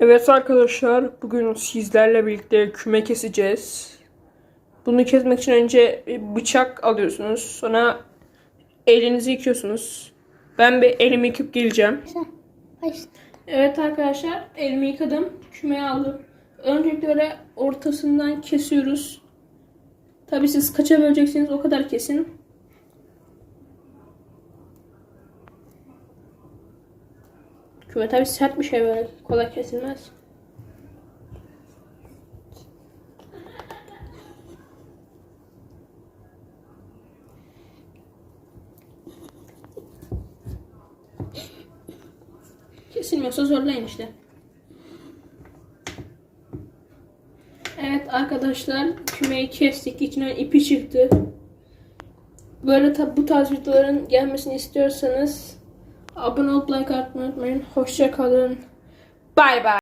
Evet arkadaşlar bugün sizlerle birlikte küme keseceğiz. Bunu kesmek için önce bıçak alıyorsunuz. Sonra elinizi yıkıyorsunuz. Ben bir elimi yıkıp geleceğim. Evet arkadaşlar elimi yıkadım. Kümeye aldım. Öncelikle ortasından kesiyoruz. Tabi siz kaça böleceksiniz o kadar kesin. Küme tabi sert bir şey böyle kolay kesilmez. Kesilmiyorsa zorlayın işte. Evet arkadaşlar kümeyi kestik. İçinden ipi çıktı. Böyle bu tarz videoların gelmesini istiyorsanız abone olup like atmayı unutmayın. Hoşça kalın. Bay bay.